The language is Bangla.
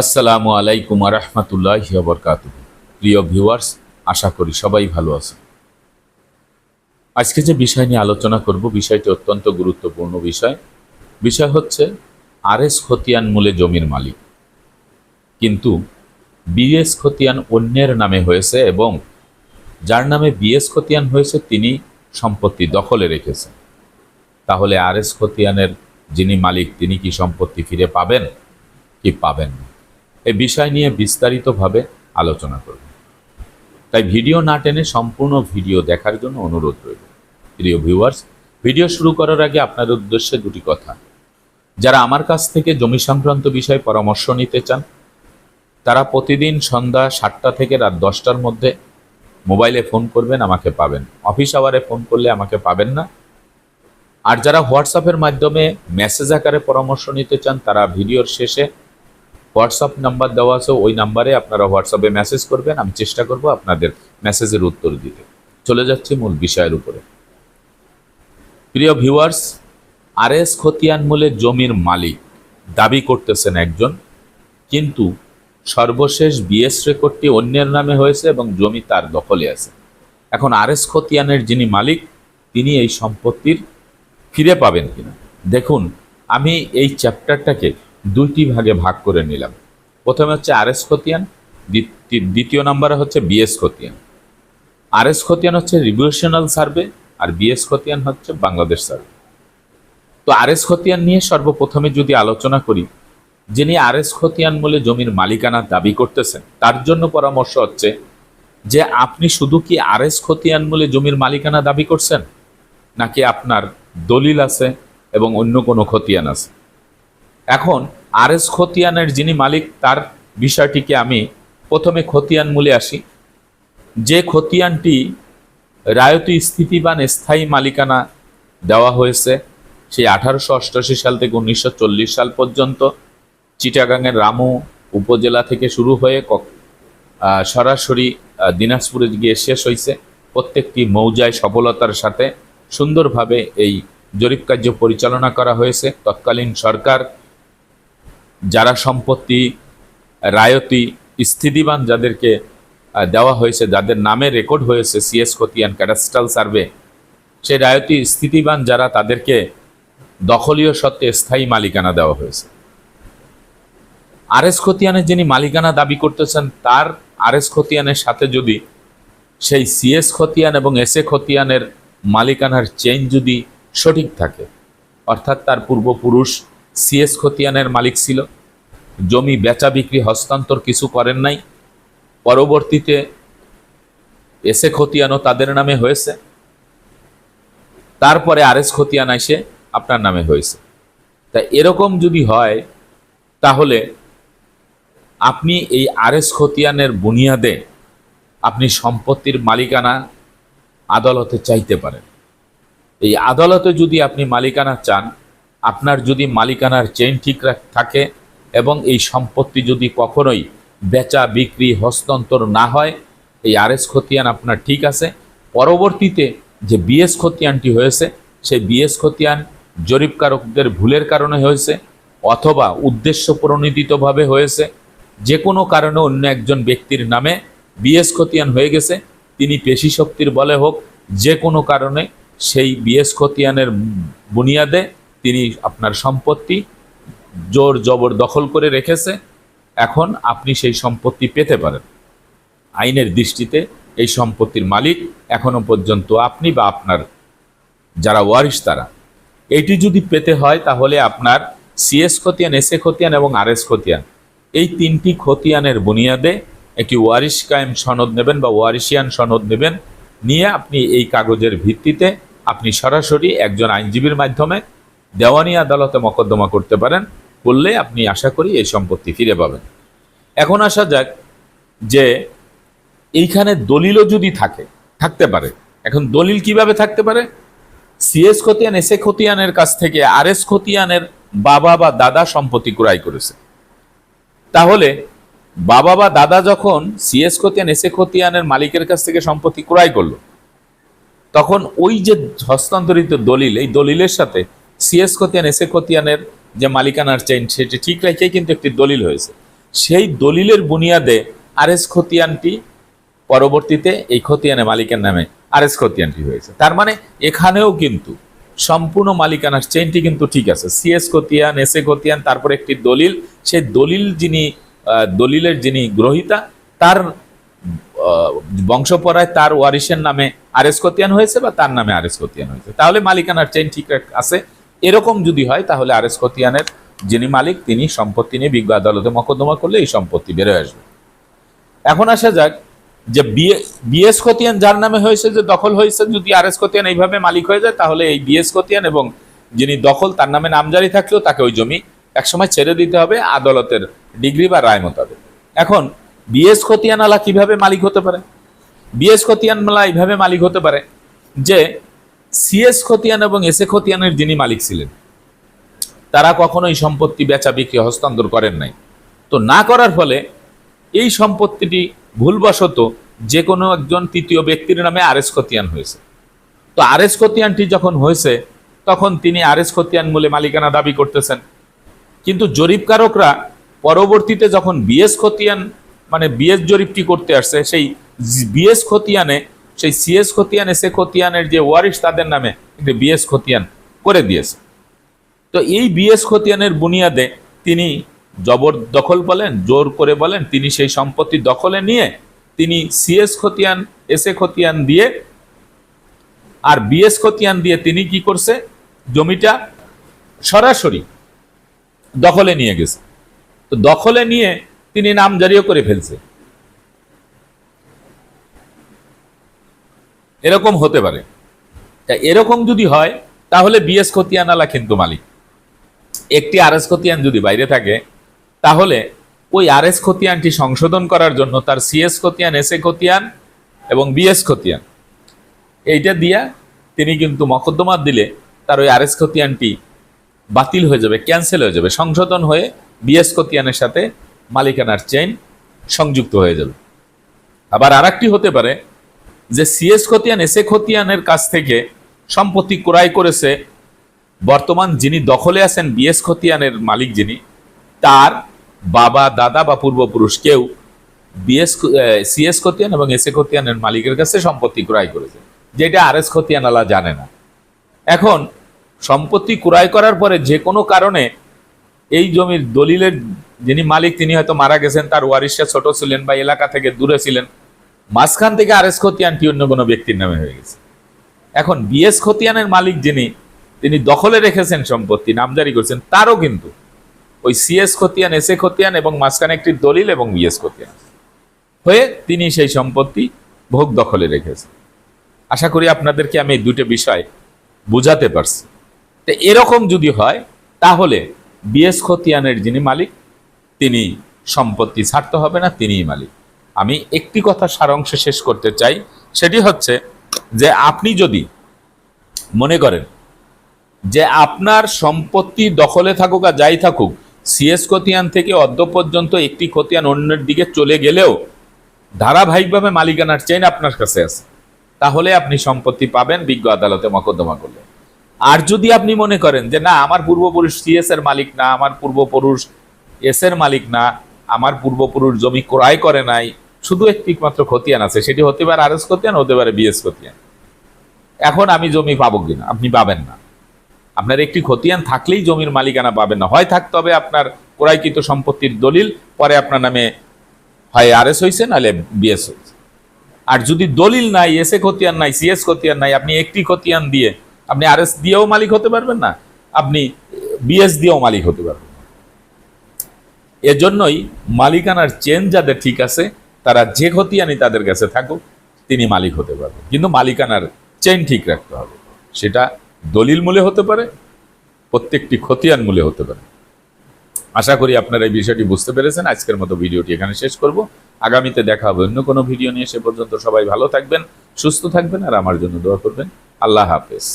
আসসালামু আলাইকুম রহমতুল্লাহ বরকাত প্রিয় ভিউয়ার্স, আশা করি সবাই ভালো আছে আজকে যে বিষয় নিয়ে আলোচনা করব, বিষয়টি অত্যন্ত গুরুত্বপূর্ণ বিষয়। বিষয় হচ্ছে আর এস খতিয়ান মূলে জমির মালিক। কিন্তু বিএস খতিয়ান অন্যের নামে হয়েছে এবং যার নামে বিএস খতিয়ান হয়েছে, তিনি সম্পত্তি দখলে রেখেছেন। তাহলে আর এস খতিয়ানের যিনি মালিক, তিনি কি সম্পত্তি ফিরে পাবেন? কি পাবেন না? এই বিষয় নিয়ে বিস্তারিতভাবে আলোচনা করব। তাই ভিডিও না টেনে সম্পূর্ণ ভিডিও দেখার জন্য অনুরোধ রইল। প্রিয় ভিউয়ার্স, ভিডিও শুরু করার আগে আপনার উদ্দেশ্যে দুটি কথা। যারা আমার কাছ থেকে জমি সংক্রান্ত বিষয়ে পরামর্শ নিতে চান, তারা প্রতিদিন সন্ধ্যা সাতটা থেকে রাত দশটার মধ্যে মোবাইলে ফোন করবেন, আমাকে পাবেন। অফিস আওয়ারে ফোন করলে আমাকে পাবেন না। আর যারা হোয়াটসঅ্যাপের মাধ্যমে মেসেজ আকারে পরামর্শ নিতে চান, তারা ভিডিওর শেষে হোয়াটসঅ্যাপ নাম্বার দেওয়া আছে, ওই নাম্বারে আপনারা হোয়াটসঅ্যাপে মেসেজ করবেন, আমি চেষ্টা করব আপনাদের মেসেজের উত্তর দিতে। চলে যাচ্ছি মূল বিষয়ের উপরে। প্রিয় ভিউয়ার্স আর এস খতিয়ান মূলে জমির মালিক, দাবি করতেছেন একজন, কিন্তু সর্বশেষ বিএস রেকর্ডটি অন্যের নামে হয়েছে এবং জমি তার দখলে আছে। এখন আর এস খতিয়ানের যিনি মালিক, তিনি এই সম্পত্তির ফিরে পাবেন কিনা? দেখুন, আমি এই চ্যাপ্টারটাকে দুইটি ভাগে ভাগ করে নিলাম। প্রথমে হচ্ছে আর এস খতিয়ান, দ্বিতীয়- নম্বরে হচ্ছে বিএস খতিয়ান। আর এস খতিয়ান হচ্ছে রিভিউশনাল সার্ভে আর বিএস খতিয়ান হচ্ছে বাংলাদেশ সার্ভে তো আর এস খতিয়ান নিয়ে সর্বপ্রথমে যদি আলোচনা করি, যিনি আর এস খতিয়ান বলে জমির মালিকানা দাবি করতেছেন, তার জন্য পরামর্শ হচ্ছে যে আপনি শুধু কি আর এস খতিয়ান বলে জমির মালিকানা দাবি করছেন, নাকি আপনার দলিল আছে এবং অন্য কোনো খতিয়ান আছে? এখন আর এস খতিয়ানের যিনি মালিক, তার বিষয়টিকে আমি প্রথমে খতিয়ান মূলে আসি। যে খতিয়ানটি রায়তি স্থিতিবান স্থায়ী মালিকানা দেওয়া হয়েছে, সেই আঠারোশো অষ্টআশি সাল থেকে উনিশশো চল্লিশ সাল পর্যন্ত চিটাগাংয়ের রামু উপজেলা থেকে শুরু হয়ে সরাসরি দিনাজপুরে গিয়ে শেষ হয়েছে। প্রত্যেকটি মৌজায় সফলতার সাথে সুন্দরভাবে এই জরিপ কার্য পরিচালনা করা হয়েছে। তৎকালীন সরকার যারা সম্পত্তি, রায়তি, স্থিতিবান যাদেরকে দেওয়া হয়েছে, যাদের নামে রেকর্ড হয়েছে সিএস খতিয়ান ক্যাডাস্ট্রাল সার্ভে সেই রায়তি, স্থিতিবান যারা তাদেরকে দখলীয় সত্ত্বে স্থায়ী মালিকানা দেওয়া হয়েছে। আর এস খতিয়ানের যিনি মালিকানা দাবি করতেছেন, তার আর এস খতিয়ানের সাথে যদি সেই সিএস খতিয়ান এবং এস এ খতিয়ানের মালিকানার চেইন যদি সঠিক থাকে, অর্থাৎ তার পূর্বপুরুষ সিএস খতিয়ানের মালিক ছিল। জমি বেচা বিক্রি হস্তান্তর কিছু করেন নাই। পরবর্তীতে এসে খতিয়ানও তাদের নামে হয়েছে। তারপরে আর এস খতিয়ান এসে আপনার নামে হয়েছে। তা এরকম যদি হয়, তাহলে আপনি এই আর এস খতিয়ানের বুনিয়াদে আপনি সম্পত্তির মালিকানা আদালতে চাইতে পারেন। এই আদালতে যদি আপনি মালিকানা চান আপনার যদি মালিকানার চেইন ঠিক থাকে এবং এই সম্পত্তি যদি কখনোই বেচা, বিক্রি, হস্তান্তর না হয়, এই আর এস খতিয়ান আপনার ঠিক আছে। পরবর্তীতে যে বিএস খতিয়ানটি হয়েছে, সেই বিএস খতিয়ান জরিপকারকদের ভুলের কারণে হয়েছে অথবা উদ্দেশ্য প্রণোদিতভাবে হয়েছে। যে কোনো কারণে অন্য একজন ব্যক্তির নামে বিএস খতিয়ান হয়ে গেছে। তিনি পেশি শক্তির বলে হোক, যে কোনো কারণে সেই বিএস খতিয়ানের বুনিয়াদে তিনি আপনার সম্পত্তি জোর জবর দখল করে রেখেছে। এখন আপনি সেই সম্পত্তি পেতে পারেন। আইনের দৃষ্টিতে এই সম্পত্তির মালিক এখনও পর্যন্ত আপনি বা আপনার যারা ওয়ারিশ তারা। এটি যদি পেতে হয় তাহলে আপনার সিএস খতিয়ান, এস এ খতিয়ান এবং আর এস খতিয়ান। এই তিনটি খতিয়ানের বুনিয়াদে একটি ওয়ারিশ কায়েম সনদ নেবেন বা ওয়ারিশিয়ান সনদ নেবেন। নিয়ে আপনি এই কাগজের ভিত্তিতে আপনি সরাসরি একজন আইনজীবীর মাধ্যমে দেওয়ানি আদালতে মকদ্দমা করতে পারেন, করলে আপনি আশা করি এই সম্পত্তি ফিরে পাবেন। এখন আসা যাক যে এইখানে দলিলও যদি থাকে, থাকতে পারে। এখন দলিল কীভাবে থাকতে পারে? সিএস খতিয়ান এস এ খতিয়ানের কাছ থেকে আর এস খতিয়ানের বাবা বা দাদা সম্পত্তি ক্রয় করেছে। তাহলে বাবা বা দাদা যখন সিএস খতিয়ান এস এ খতিয়ানের মালিকের কাছ থেকে সম্পত্তি ক্রয় করল, তখন ওই যে হস্তান্তরিত দলিল, এই দলিলের সাথে সিএস খতিয়ান এস এ খতিয়ানের যে মালিকানার চেইন সেটি ঠিক রেখেই কিন্তু একটি দলিল হয়েছে। সেই দলিলের বুনিয়াদে আর এস খতিয়ানটি পরবর্তীতে এই খতিয়ানে মালিকের নামে আর এস খতিয়ানটি হয়েছে। তার মানে এখানেও কিন্তু সম্পূর্ণ মালিকানার চেইনটি কিন্তু ঠিক আছে। সিএস খতিয়ান এস এ খতিয়ান তারপর একটি দলিল, সেই দলিল যিনি দলিলের যিনি গ্রহিতা, তার বংশপরায় তার ওয়ারিশের নামে আরএস খতিয়ান হয়েছে বা তার নামে আরএস খতিয়ান হয়েছে। তাহলে মালিকানার চেইন ঠিক আছে। এরকম যদি হয়, তাহলে আর এস খতিয়ানের যিনি মালিক, তিনি সম্পত্তি নিয়ে বিজ্ঞ আদালতে মকদ্দমা করলে এই সম্পত্তি বেরোয় আসবে। এখন আসা যাক যে বিএস খতিয়ান যার নামে হয়েছে যে দখল হয়েছে, যদি আর এস খতিয়ান এইভাবে মালিক হয়ে যায়, তাহলে এই বিএস খতিয়ান এবং যিনি দখল, তার নামে নামজারি থাকলেও তাকে ওই জমি একসময় ছেড়ে দিতে হবে আদালতের ডিগ্রি বা রায় মোতাবেক। এখন, বিএস খতিয়ানালা কীভাবে মালিক হতে পারে? বিএস খতিয়ানমালা এইভাবে মালিক হতে পারে যে সিএস খতিয়ান এবং এস এ খতিয়ানের যিনি মালিক ছিলেন, তারা কখনোই সম্পত্তি বেচা, বিক্রি, হস্তান্তর করেন নাই। তো না করার ফলে এই সম্পত্তিটি ভুলবশত যে কোনো একজন তৃতীয় ব্যক্তির নামে আরএস খতিয়ান হয়েছে। তো আরএস খতিয়ানটি যখন হয়েছে, তখন তিনি আরএস খতিয়ান মূলে মালিকানা দাবি করতেছেন। কিন্তু জরিপকারকরা পরবর্তীতে যখন বিএস খতিয়ান মানে বিএস জরিপটি করতে আসছে, সেই বিএস খতিয়ানে সেই সিএস খতিয়ান এস এ খতিয়ানের যে ওয়ারিশ তাদের নামে কিন্তু বিএস খতিয়ান করে দিয়েছে। তো এই বিএস খতিয়ানের বুনিয়াদে তিনি জবরদখল বলেন, জোর করে বলেন, তিনি সেই সম্পত্তি দখলে নিয়ে তিনি সিএস খতিয়ান এস এ খতিয়ান দিয়ে আর বিএস খতিয়ান দিয়ে তিনি কি করছে? জমিটা সরাসরি দখলে নিয়ে গেছে। তো দখলে নিয়ে তিনি নাম জারিও করে ফেলছে। এরকম হতে পারে। তা এরকম যদি হয়, তাহলে বিএস খতিয়ানালা কিন্তু মালিক। একটি আর এস খতিয়ান যদি বাইরে থাকে, তাহলে ওই আর এস খতিয়ানটি সংশোধন করার জন্য তার সিএস খতিয়ান এস এ খতিয়ান এবং বিএস খতিয়ান। এইটা দিয়া তিনি কিন্তু মকদ্দমা দিলে তার ওই আর এস খতিয়ানটি বাতিল হয়ে যাবে, ক্যান্সেল হয়ে যাবে, সংশোধন হয়ে বিএস খতিয়ানের সাথে মালিকানার চেইন সংযুক্ত হয়ে যাবে। আবার আরেকটি হতে পারে যে সিএস খতিয়ান এস এ খতিয়ানের কাছ থেকে সম্পত্তি ক্রয় করেছে, বর্তমান যিনি দখলে আছেন বিএস খতিয়ানের মালিক যিনি, তার বাবা, দাদা বা পূর্বপুরুষ কেউ বিএস সিএস খতিয়ান এবং এস এ খতিয়ানের মালিকের কাছে সম্পত্তি ক্রয় করেছে, যেটা আর এস খতিয়ানালা জানে না। এখন, সম্পত্তি ক্রয় করার পরে যে কোনো কারণে এই জমির দলিলের যিনি মালিক, তিনি হয়তো মারা গেছেন, তার ওয়ারিশা ছোট ছিলেন বা এলাকা থেকে দূরে ছিলেন মাঝখান থেকে আর এস খতিয়ানটি অন্য কোনো ব্যক্তির নামে হয়ে গেছে? এখন বিএস খতিয়ানের মালিক যিনি, তিনি দখলে রেখেছেন সম্পত্তি, নামজারি করছেন, তারও কিন্তু ওই সিএস খতিয়ান, এস এ খতিয়ান এবং মাঝখানে একটি দলিল এবং বিএস খতিয়ান হয়ে তিনি সেই সম্পত্তি ভোগ দখলে রেখেছেন। আশা করি আপনাদেরকে আমি এই দুটো বিষয় বুঝাতে পারছি। তো এরকম যদি হয়, তাহলে বিএস খতিয়ানের যিনি মালিক, তিনি সম্পত্তি ছাড়তে হবে না, তিনিই মালিক। আমি একটি কথা সারাংশ শেষ করতে চাই, সেটি হচ্ছে যে আপনি যদি মনে করেন যে আপনার সম্পত্তি দখলে থাকুক আর যাই থাকুক সিএস খতিয়ান থেকে অদ্য পর্যন্ত একটি খতিয়ান অন্যের দিকে চলে গেলেও ধারাবাহিকভাবে মালিকানার চেইন আপনার কাছে আছে, তাহলে আপনি সম্পত্তি পাবেন বিজ্ঞ আদালতে মকদ্দমা করলে। আর যদি আপনি মনে করেন যে না, আমার পূর্বপুরুষ সিএস এর মালিক না, আমার পূর্বপুরুষ এস এর মালিক না, আমার পূর্বপুরুষ জমি ক্রয় করে নাই শুধু একটি মাত্র খতিয়ান আছে, সেটি হতে পারে আর এস খতিয়ান, হতে পারে বিএস খতিয়ান। এখন আমি জমি পাবো কিনা? আপনি পাবেন না। আপনার একটি খতিয়ান থাকলেই জমির মালিকানা পাবেন না। হয় থাকতে হবে আপনার ক্রয়কৃত সম্পত্তির দলিল, পরে আপনার নামে হয় আর এস হয়েছে নাহলে বিএস হয়েছে আর যদি দলিল নাই, এস এ খতিয়ান নাই সিএস খতিয়ান নাই, আপনি একটি খতিয়ান দিয়ে আপনি আর এস দিয়েও মালিক হতে পারবেন না, আপনি বিএস দিয়েও মালিক হতে পারবেন এজন্যই মালিকানার চেন যাদের ঠিক আছে তারা যে খতিয়ানই তাদের কাছে থাকুক, তিনি মালিক হতে পারবেন। কিন্তু মালিকানার চেন ঠিক রাখতে হবে। সেটা দলিল মূলে হতে পারে, প্রত্যেকটি খতিয়ান মূলে হতে পারে। আশা করি আপনারা এই বিষয়টি বুঝতে পেরেছেন। আজকের মতো ভিডিওটি এখানে শেষ করব। আগামীতে দেখা হবে অন্য কোনো ভিডিও নিয়ে। সে পর্যন্ত সবাই ভালো থাকবেন, সুস্থ থাকবেন, আর আমার জন্য দোয়া করবেন। আল্লাহ হাফেজ।